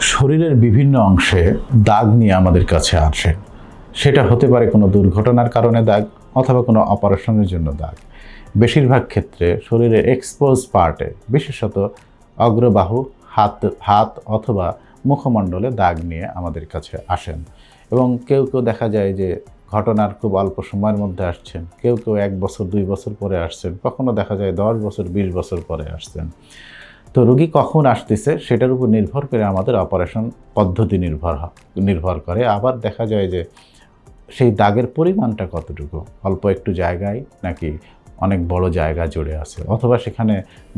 শরীরের বিভিন্ন অংশে দাগ নিয়ে আমাদের কাছে আসে। সেটা হতে পারে কোনো দুর্ঘটনার কারণে দাগ অথবা কোনো অপারেশনের জন্য দাগ। বেশিরভাগ ক্ষেত্রে শরীরের এক্সপোজ পার্টে বিশেষত অগ্রবাহু, হাত হাত অথবা মুখমণ্ডলে দাগ নিয়ে আমাদের কাছে আসেন। এবং কেউ কেউ দেখা যায় যে ঘটনার খুব অল্প সময়ের মধ্যে আসছেন, কেউ কেউ এক বছর, দুই বছর পরে আসছেন, কখনো দেখা যায় দশ বছর, বিশ বছর পরে আসছেন। তো রোগী কখন আসতেছে সেটার উপর নির্ভর করে আমাদের অপারেশন পদ্ধতি নির্ভর নির্ভর করে। আবার দেখা যায় যে সেই দাগের পরিমাণটা কতটুকু? অল্প একটু জায়গায় নাকি অনেক বড় জায়গা জুড়ে আছে? অথবা সেখানে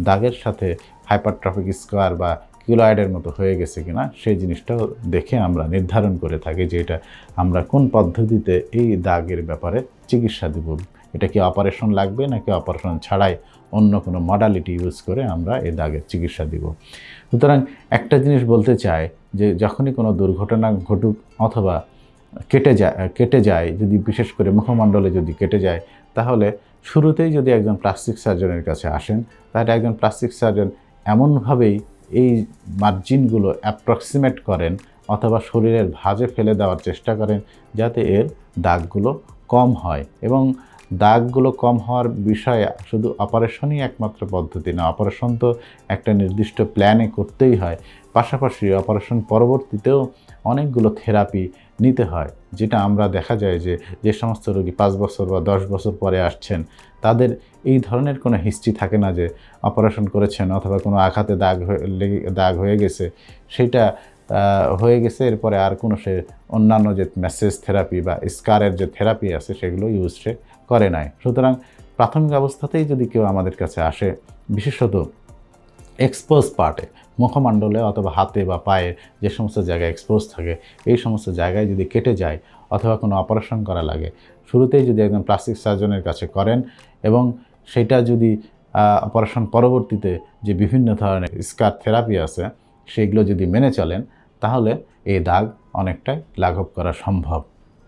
দাগের সাথে হাইপারট্রফিক স্কোয়ার বা কিলোয়েডের মতো হয়ে গেছে কিনা, সেই জিনিসটাও দেখে আমরা নির্ধারণ করে থাকি যে এটা আমরা কোন পদ্ধতিতে এই দাগের ব্যাপারে চিকিৎসা দেব। এটা কি অপারেশন লাগবে নাকি অপারেশন ছাড়াই অন্য কোনো মডালিটি ইউজ করে আমরা এ দাগের চিকিৎসা দিব? সুতরাং একটা জিনিস বলতে চাই যে যখনই কোনো দুর্ঘটনা ঘটুক অথবা কেটে যায় কেটে যায়, যদি বিশেষ করে মুখমণ্ডলে যদি কেটে যায়, তাহলে শুরুতেই যদি একজন প্লাস্টিক সার্জনের কাছে আসেন, তাহলে একজন প্লাস্টিক সার্জন এমনভাবেই এই মার্জিনগুলো অ্যাপ্রক্সিমেট করেন অথবা শরীরের ভাঁজে ফেলে দেওয়ার চেষ্টা করেন যাতে এর দাগগুলো কম হয় এবং দাগগুলো কম হওয়ার বিষয়ে শুধু অপারেশনই একমাত্র পদ্ধতি না, অপারেশন তো একটা নির্দিষ্ট প্ল্যানে করতেই হয়। পাশাপাশি অপারেশন পরবর্তীতেও অনেকগুলো থেরাপি নিতে হয়, যেটা আমরা দেখা যায় যে যে সমস্ত রোগী পাঁচ বছর বা দশ বছর পরে আসছেন, তাদের এই ধরনের কোনো হিস্ট্রি থাকে না যে, অপারেশন করেছেন অথবা কোনো আঘাতে দাগ হয়ে লেগে, দাগ হয়ে গেছে, সেটা হয়ে গেছে, এরপরে আর কোনো সে অন্যান্য যে মেসেজ থেরাপি বা স্কারের যে থেরাপি আছে, সেগুলো ইউজ সে করে নাই। সুতরাং প্রাথমিক অবস্থাতেই যদি কেউ আমাদের কাছে আসে, বিশেষত এক্সপোজ পার্টে মুখমণ্ডলে অথবা হাতে বা পায়ে যে সমস্ত জায়গায় এক্সপোজ থাকে, এই সমস্ত জায়গায় যদি কেটে যায় অথবা কোনো অপারেশন করা লাগে, শুরুতেই যদি একজন প্লাস্টিক সার্জনের কাছে করেন এবং সেটা যদি অপারেশন পরবর্তীতে যে বিভিন্ন ধরনের স্কার থেরাপি আছে, সেগুলো যদি মেনে চলেন তাহলে এই দাগ অনেকটাই লাঘব করা সম্ভব।